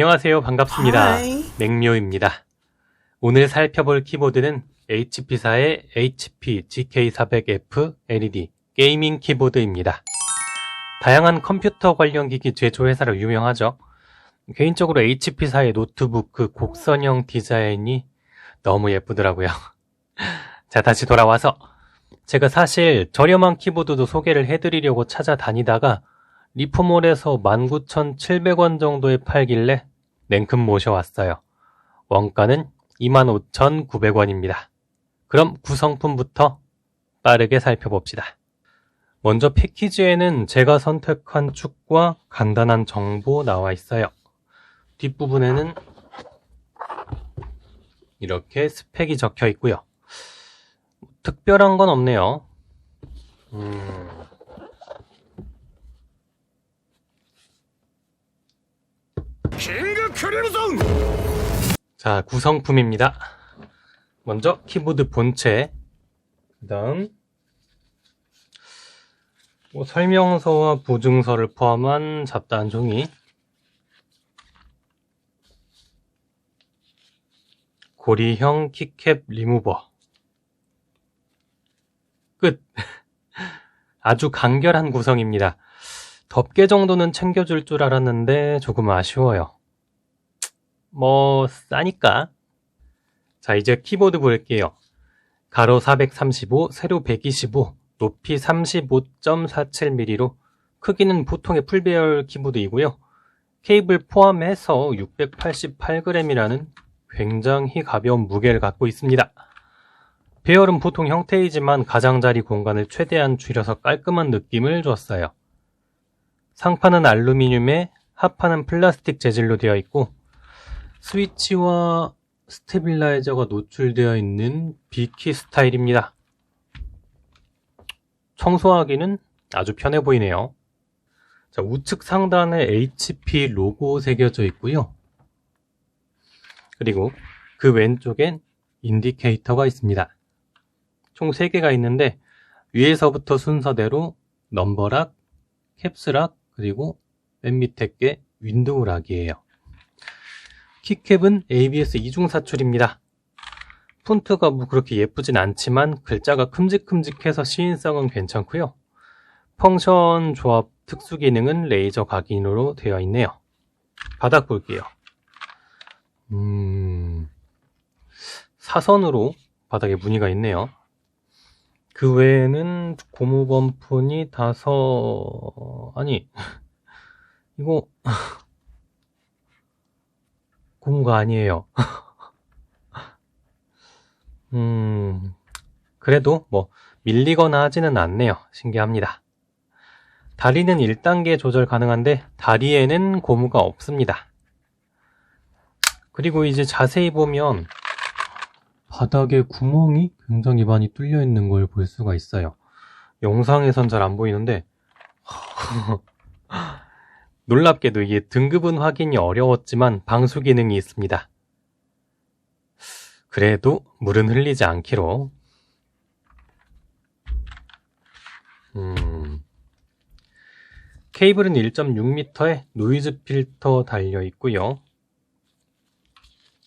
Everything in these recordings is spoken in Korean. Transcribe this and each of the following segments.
안녕하세요. 반갑습니다. 하이. 맥묘입니다. 오늘 살펴볼 키보드는 HP사의 HP GK400F LED 게이밍 키보드입니다. 다양한 컴퓨터 관련 기기 제조 회사로 유명하죠. 개인적으로 HP사의 노트북 그 곡선형 디자인이 너무 예쁘더라고요. 자, 다시 돌아와서 제가 사실 저렴한 키보드도 소개를 해드리려고 찾아다니다가 리포몰에서 19,700원 정도에 팔길래 냉큼 모셔왔어요. 원가는 25,900원입니다. 그럼 구성품부터 빠르게 살펴봅시다. 먼저 패키지에는 제가 선택한 축과 간단한 정보 나와 있어요. 뒷부분에는 이렇게 스펙이 적혀 있고요. 특별한 건 없네요. 음, 킹그 크림son 자, 구성품입니다. 먼저 키보드 본체, 그 다음 뭐 설명서와 보증서를 포함한 잡다한 종이, 고리형 키캡 리무버, 끝. 아주 간결한 구성입니다. 덮개 정도는 챙겨줄 줄 알았는데 조금 아쉬워요. 뭐 싸니까. 자, 이제 키보드 볼게요. 가로 435, 세로 125, 높이 35.47mm로 크기는 보통의 풀배열 키보드이고요. 케이블 포함해서 688g이라는 굉장히 가벼운 무게를 갖고 있습니다. 배열은 보통 형태이지만 가장자리 공간을 최대한 줄여서 깔끔한 느낌을 줬어요. 상판은 알루미늄에 하판은 플라스틱 재질로 되어 있고 스위치와 스테빌라이저가 노출되어 있는 비키 스타일입니다. 청소하기는 아주 편해 보이네요. 자, 우측 상단에 HP 로고 새겨져 있고요. 그리고 그 왼쪽엔 인디케이터가 있습니다. 총 3개가 있는데 위에서부터 순서대로 넘버락, 캡스락, 그리고 맨 밑에 게 윈도우 락이에요. 키캡은 ABS 이중 사출입니다. 폰트가 뭐 그렇게 예쁘진 않지만 글자가 큼직큼직해서 시인성은 괜찮고요. 펑션 조합 특수 기능은 레이저 각인으로 되어 있네요. 바닥 볼게요. 음, 사선으로 바닥에 무늬가 있네요. 그 외에는 고무 범pun이 다섯, 아니, 이거, 고무가 아니에요. 음, 그래도 뭐, 밀리거나 하지는 않네요. 신기합니다. 다리는 1단계 조절 가능한데, 다리에는 고무가 없습니다. 그리고 이제 자세히 보면, 바닥에 구멍이 굉장히 많이 뚫려 있는 걸 볼 수가 있어요. 영상에선 잘 안 보이는데, 놀랍게도 이게 등급은 확인이 어려웠지만 방수 기능이 있습니다. 그래도 물은 흘리지 않기로. 음. 케이블은 1.6m에 노이즈 필터 달려 있고요.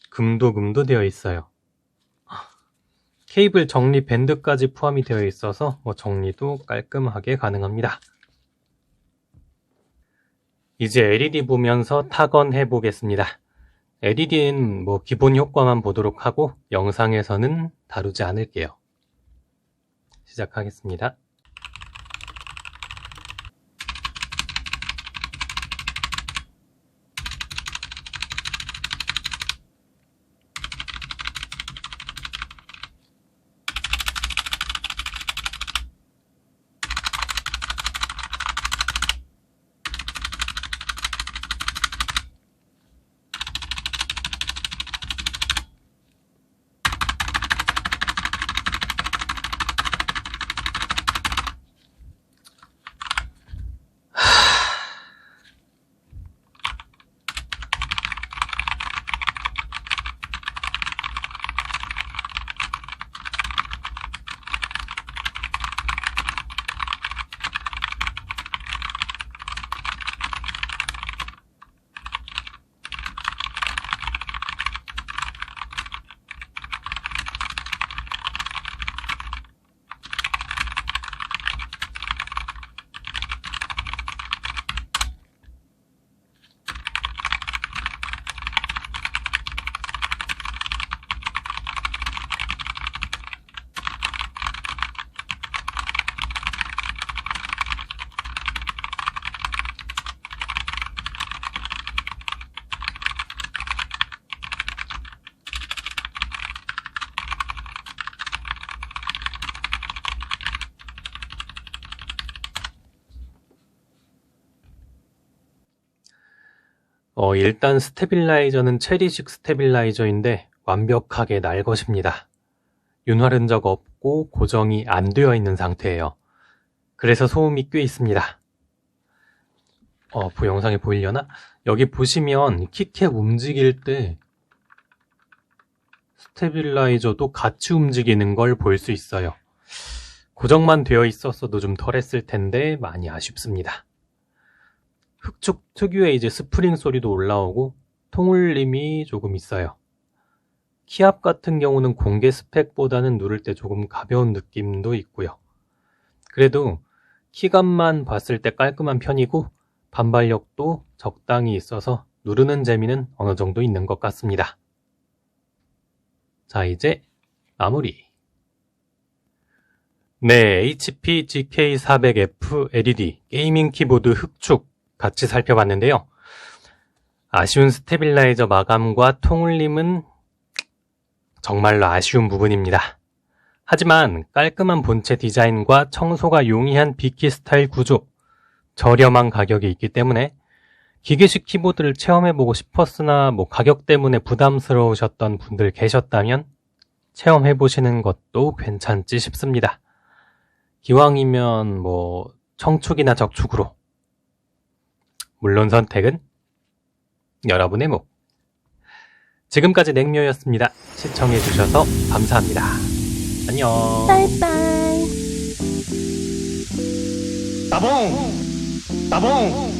금도 금도 되어 있어요. 케이블 정리 밴드까지 포함이 되어 있어서 뭐 정리도 깔끔하게 가능합니다. 이제 LED 보면서 타건해 보겠습니다. LED는 뭐 기본 효과만 보도록 하고 영상에서는 다루지 않을게요. 시작하겠습니다. 어, 일단 스테빌라이저는 체리식 스테빌라이저인데 완벽하게 날 것입니다. 윤활 흔적 없고 고정이 안 되어 있는 상태예요. 그래서 소음이 꽤 있습니다. 어, 그 영상에 보이려나? 여기 보시면 키캡 움직일 때 스테빌라이저도 같이 움직이는 걸 볼 수 있어요. 고정만 되어 있었어도 좀 덜했을 텐데 많이 아쉽습니다. 흑축 특유의 이제 스프링 소리도 올라오고 통울림이 조금 있어요. 키압 같은 경우는 공개 스펙보다는 누를 때 조금 가벼운 느낌도 있고요. 그래도 키감만 봤을 때 깔끔한 편이고 반발력도 적당히 있어서 누르는 재미는 어느 정도 있는 것 같습니다. 자, 이제 마무리. 네, HP GK400F LED 게이밍 키보드 흑축 같이 살펴봤는데요. 아쉬운 스테빌라이저 마감과 통울림은 정말로 아쉬운 부분입니다. 하지만 깔끔한 본체 디자인과 청소가 용이한 비키 스타일 구조, 저렴한 가격이 있기 때문에 기계식 키보드를 체험해보고 싶었으나 뭐 가격 때문에 부담스러우셨던 분들 계셨다면 체험해보시는 것도 괜찮지 싶습니다. 기왕이면 뭐 청축이나 적축으로 물론 선택은 여러분의 목. 지금까지 냉묘였습니다. 시청해주셔서 감사합니다. 안녕. 빠이빠이. 따봉 따봉